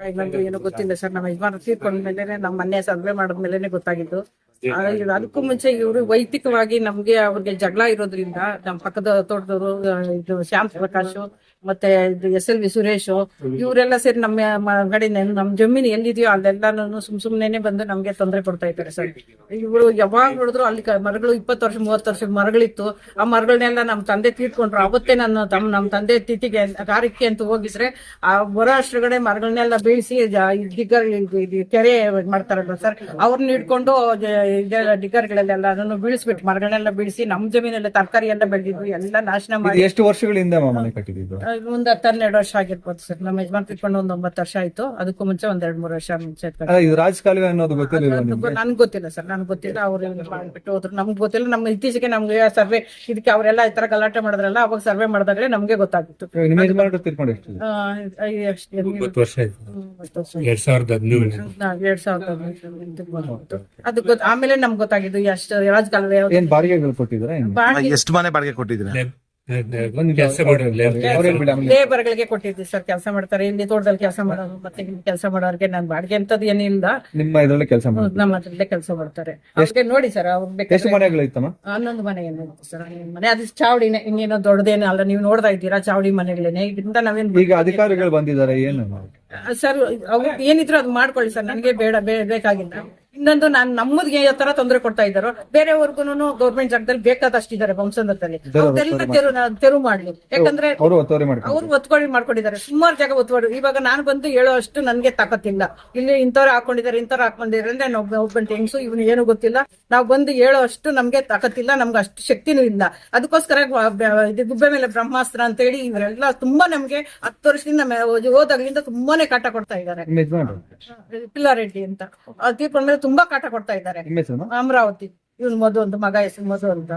ಏನೋ ಗೊತ್ತಿಲ್ಲ ಸರ್, ನಮ್ಮ ಯಜಮಾನ ತೀರ್ಕೊಂಡ್ಮೇಲೆ ನಮ್ ಮನೆ ಸರ್ವೆ ಮಾಡಿದ್ಮೇಲೆ ಗೊತ್ತಾಗಿದ್ದು. ಅದಕ್ಕೂ ಮುಂಚೆ ಇವರು ವೈಯಕ್ತಿಕವಾಗಿ ನಮ್ಗೆ ಅವ್ರಿಗೆ ಜಗಳ ಇರೋದ್ರಿಂದ ನಮ್ಮ ಪಕ್ಕದ ತೋಟದವರು ಇದು ಶ್ಯಾಮ್ ಪ್ರಕಾಶ್ ಮತ್ತೆ ಇದು ಎಸ್ ಎಲ್ ವಿ ಸುರೇಶ್ ಇವರೆಲ್ಲ ಸೇರಿ ನಮ್ಮ ಕಡೆ ನಮ್ ಜಮೀನು ಎಲ್ಲಿದೆಯೋ ಅಲ್ಲೆಲ್ಲಾನು ಸುಮ್ ಸುಮ್ನೆ ಬಂದು ನಮ್ಗೆ ತೊಂದರೆ ಕೊಡ್ತಾ ಇದ್ದಾರೆ ಸರ್. ಇವರು ಯಾವಾಗ ನೋಡಿದ್ರು ಅಲ್ಲಿ ಮರಗಳು ಇಪ್ಪತ್ತು ವರ್ಷ ಮೂವತ್ತು ವರ್ಷದ ಮರಗಳಿತ್ತು. ಆ ಮರಗಳನ್ನೆಲ್ಲ ನಮ್ ತಂದೆ ತೀರ್ಕೊಂಡ್ರು. ಅವತ್ತೇ ನಾನು ತಮ್ಮ ನಮ್ಮ ತಂದೆ ತಿಥಿಗೆ ಕಾರ್ಯಕ್ಕೆ ಅಂತ ಹೋಗಿದ್ರೆ ಆ ಹೊರ ಅಷ್ಟರಗಡೆ ಮರಗಳನ್ನೆಲ್ಲ ಬೀಳಿಸಿ ಡಿಗ್ಗರ್ ಕೆರೆ ಮಾಡ್ತಾರಲ್ಲ ಸರ್? ಅವ್ರನ್ನ ಇಟ್ಕೊಂಡು ಡಿಗ್ಗರ್ಗಳಲ್ಲೆಲ್ಲ ಅದನ್ನು ಬೀಳಿಸ್ಬಿಟ್ಟು ಮರಗಳನ್ನೆಲ್ಲ ಬೀಳಿಸಿ ನಮ್ಮ ಜಮೀನಲ್ಲಿ ತರಕಾರಿ ಎಲ್ಲ ಬೆಳೆದಿದ್ವಿ ಎಲ್ಲ ನಾಶನ ಮಾಡಿ ಎಷ್ಟು ವರ್ಷಗಳಿಂದ ಮನೆ ಕಟ್ಟಿದ್ದು ಮುಂದೆ ಹತ್ತು ಹನ್ನೆರಡು ವರ್ಷ ಆಗಿರ್ಬೋದು ಸರ್. ನಮ್ಮ ಯಜಮಾನ್ ತಿಳ್ಕೊಂಡು ಒಂದ್ ಒಂಬತ್ತು ವರ್ಷ ಆಯ್ತು. ಅದಕ್ಕೂ ಮುಂಚೆ ಒಂದ್ ಎರಡ್ ಮೂರು ವರ್ಷ ಮುಂಚೆ ಇಟ್ಕೊಂಡು. ಅಲ್ಲ, ಇದು ರಾಜಕಾಲುವೆ ಅನ್ನೋದು ಗೊತ್ತಿರಲಿಲ್ಲ ನಿಮ್ಗೆ? ನನ್ಗೆ ಗೊತ್ತಿಲ್ಲ ಸರ್. ನನ್ಗೆ ಗೊತ್ತಿಲ್ಲ. ಅವ್ರು ಮಾಡ್ಬಿಟ್ಟು ಹೋದ್ರು. ನಮ್ಗೆ ಗೊತ್ತಿಲ್ಲ. ನಮ್ಗೆ ಇತ್ತೀಚೆಗೆ ನಮ್ಗೆ ಸರ್ವೆ ಇದಕ್ಕೆ ಅವರೆಲ್ಲ ಈ ತರ ಗಲಾಟೆ ಮಾಡಿದ್ರಲ್ಲ ಅವಾಗ ಸರ್ವೆ ಮಾಡಿದಾಗಲೇ ನಮ್ಗೆ ಗೊತ್ತಾಗಿತ್ತು. ಇವಾಗ ನಿಮ್ಮ ಯಜಮಾನರು ತೀರ್ಕೊಂಡು ಎಷ್ಟು ಆ, ಐ- ಎಷ್ಟು ಏನು? ವರ್ಷ ಆಯ್ತು. ಹ್ಮ್, ಒಂಬತ್ತು ವರ್ಷ. ಎರಡ್ ಸಾವಿರದ ಹದಿನೇಳು. ನಾ ಎರಡ್ ಸಾವಿರದ ಹದಿನೆಂಟು ಬಂತು. ಅದು ಗೊತ್ತ ಆಮೇಲೆ ನಮ್ಗೆ ಗೊತ್ತಾಗಿದ್ದು ಎಷ್ಟು ರಾಜಕಾಲುವೆ ಏನ್ ಬಾಡಿಗೆಗಳು ಕೊಟ್ಟಿದ್ರ ಬಾಡಿಗೆ ಎಷ್ಟು ಮನೆ ಬಾಡಿಗೆ ಕೊಟ್ಟಿದ್ದೀರಾ? ಲೇಬರ್ಗಳಿಗೆ ಕೊಟ್ಟಿದ್ವಿ ಸರ್ ಕೆಲಸ ಮಾಡ್ತಾರೆ. ಇಲ್ಲಿ ತೋಟದಲ್ಲಿ ಕೆಲಸ ಮಾಡೋದು ಮತ್ತೆ ಇಲ್ಲಿ ಕೆಲಸ ಮಾಡೋರಿಗೆ ನಾನು ಬಾಡಿಗೆ ಅಂತದ್ ಏನಿಲ್ಲ. ನಿಮ್ಮ ಇದ್ರಲ್ಲಿ ಕೆಲಸ ಮಾಡೋದು ನಮ್ಮ ಹತ್ರಲ್ಲೇ ಕೆಲಸ ಮಾಡ್ತಾರೆ. ಅವ್ರಿಗೆ ನೋಡಿ ಸರ್ ಅವ್ರು ಎಷ್ಟು ಬೇಕಾದ್ರೆ ಮನೆಗಳಿತ್ತಮ್ಮ? ಹನ್ನೊಂದು ಮನೆ ಏನು ಸರ್ ಮನೆ. ಅದು ಚಾವಡಿನೇ ಇನ್ನೇನೋ ದೊಡ್ಡದೇನೋ ಅಲ್ಲ ನೀವು ನೋಡ್ತಾ ಇದ್ದೀರಾ ಚಾವಡಿ ಮನೆಗಳೇನೆ ಇದರಿಂದ ನಾವೇನ್ ಈಗ ಅಧಿಕಾರಿಗಳು ಬಂದಿದ್ದಾರೆ ಏನು? ಸರ್ ಅವ್ರು ಏನಿದ್ರು ಅದು ಮಾಡ್ಕೊಳ್ಳಿ ಸರ್ ನನಗೆ ಬೇಡ ಬೇ- ಬೇಕಾಗಿಲ್ಲ. ಇನ್ನೊಂದು ನಾನು ನಮ್ಮದ್ಗೆ ಯಾವ ತರ ತೊಂದರೆ ಕೊಡ್ತಾ ಇದ್ದಾರೋ. ಬೇರೆಯವ್ರಿಗೂ ಗೌರ್ಮೆಂಟ್ ಜಾಗದಲ್ಲಿ ಬೇಕಾದಷ್ಟು ಬಂಸಂದದಲ್ಲಿ ತೆರವು ತೆರು ತೆರು ಮಾಡ್ಲಿ. ಯಾಕಂದ್ರೆ ಅವರು ಒತ್ತುವರಿ ಒತ್ಕೊಳ್ಳಿ ಮಾಡ್ಕೊಂಡಿದ್ದಾರೆ. ಸುಮಾರು ಜಾಗ ಒತ್ಕೊಂಡು ಇವಾಗ ನಾನು ಬಂದು ಹೇಳೋ ಅಷ್ಟು ನನ್ಗೆ ತಾಕತ್ತಿಲ್ಲ. ಇಲ್ಲಿ ಇಂಥವ್ರು ಹಾಕೊಂಡಿದ್ದಾರೆ ಇಂಥವ್ರು ಹಾಕೊಂಡಿದ್ದಾರೆ ಅಂದ್ರೆ ನಾವು ಒಬ್ಬನ್ ಹೆಂಗ್ಸು ಇವನು ಏನು ಗೊತ್ತಿಲ್ಲ. ನಾವು ಬಂದು ಹೇಳೋ ಅಷ್ಟು ನಮ್ಗೆ ತಾಕತ್ತಿಲ್ಲ ನಮ್ಗೆ ಅಷ್ಟು ಶಕ್ತಿನೂ ಇಲ್ಲ. ಅದಕ್ಕೋಸ್ಕರ ಇದು ಗುಬ್ಬೆ ಮೇಲೆ ಬ್ರಹ್ಮಾಸ್ತ್ರ ಅಂತ ಹೇಳಿ ಇವರೆಲ್ಲ ತುಂಬಾ ನಮ್ಗೆ ಹತ್ತು ವರ್ಷದಿಂದ ಹೋದಾಗ್ಲಿಂದ ತುಂಬಾನೇ ಕಾಟ ಕೊಡ್ತಾ ಇದ್ದಾರೆ. ಪಿಲ್ಲಾರೆಡ್ಡಿ ಅಂತ. ಅದು ತೀರ್ಕೊಂಡ್ಮೇಲೆ ತುಂಬಾ ಕಾಟ ಕೊಡ್ತಾ ಇದ್ದಾರೆ. ಅಮರಾವತಿ. ಇವನು ಮಧು ಅಂತ ಮಗ ಹೆಸರು ಮಧು ಅಂತ.